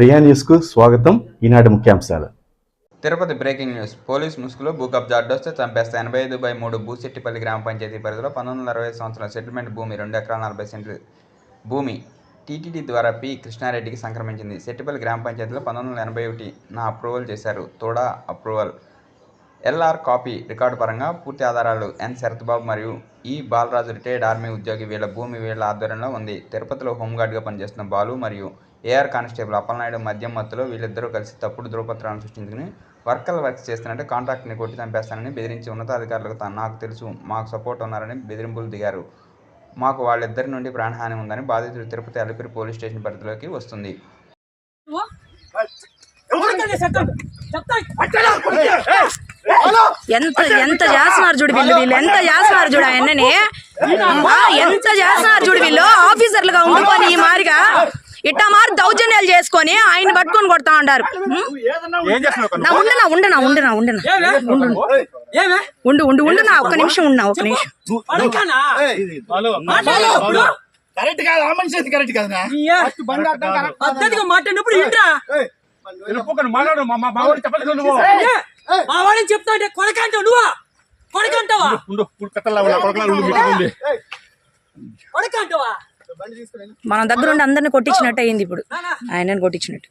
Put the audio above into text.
ప్రియా న్యూస్కు స్వాగతం. ఈనాటి ముఖ్యాంశాలు. Tirupati breaking news. పోలీస్ ముసుగులో భూ కబ్జా అడ్డొస్తే చంపేస్తే ఎనభై ఐదు బై మూడు భూసెట్టిపల్లి గ్రామ పంచాయతీ పరిధిలో పంతొమ్మిది వందల అరవై సంవత్సరం సెటిల్మెంట్ భూమి రెండు ఎకరాల నలభై సెంట్లు భూమి టీటీడీ ద్వారా పి కృష్ణారెడ్డికి సంక్రమించింది. సెట్టిపల్లి గ్రామ పంచాయతీలో పంతొమ్మిది వందల ఎనభై ఒకటి నా అప్రూవల్ చేశారు. తోడా అప్రూవల్. ఎల్ఆర్ కాపీ రికార్డు పరంగా పూర్తి ఆధారాలు ఎన్ శరత్బాబు మరియు ఈ బాలరాజు రిటైర్డ్ ఆర్మీ ఉద్యోగి వీళ్ళ భూమి వీళ్ళ ఆధ్వర్యంలో ఉంది. తిరుపతిలో హోంగార్డ్గా పనిచేస్తున్న బాలు మరియు ఏఆర్ కానిస్టేబుల్ అప్పలనాయుడు మద్యం మత్తులో వీళ్ళిద్దరూ కలిసి తప్పుడు ధృవపత్రాలను సృష్టించుకుని వర్కర్ల వర్క్ చేస్తున్నట్టు కాంట్రాక్ట్ని కొట్టి చంపేస్తానని బెదిరించి ఉన్నతాధికారులకు తా- నాకు తెలుసు మాకు సపోర్ట్ ఉన్నారని బెదిరింపులు దిగారు. మాకు వాళ్ళిద్దరి నుండి ప్రాణహాని ఉందని బాధితుడు తిరుపతి అలిపిరి పోలీస్ స్టేషన్ పరిధిలోకి వస్తుంది. ఎంత ఎంత చేస్తున్నారు చూడు వీళ్ళు వీళ్ళు ఎంత చేస్తున్నారు చూడు ఆయనని ఎంత చేస్తున్నారు చూడు వీళ్ళు? దౌర్జన్యాలు చేసుకొని ఆయన పట్టుకొని కొడతా ఉంటారు ఉం? నా ఉండనా ఉండనా ఉండనా ఉండనా. ఉండు ఉండు. ఉండు ఉండు నా ఒక్క నిమిషం ఉన్నా ఒక్క నిమిషం. కరెక్ట్ కాదు ఆ మనిషి కరెక్ట్ కదా. పద్ధతిగా మాట్లాడినప్పుడు ఇంట్రా మాట్లాడు మా మా వాడు చెప్పలేదు నువ్వు. మా వాడిని చెప్తా అంటే నువ్వు? కొడకంటావా మన దగ్గర ఉండి అందరిని కొట్టించినట్టు అయింది ఇప్పుడు. ఆయనని కొట్టించినట్టు.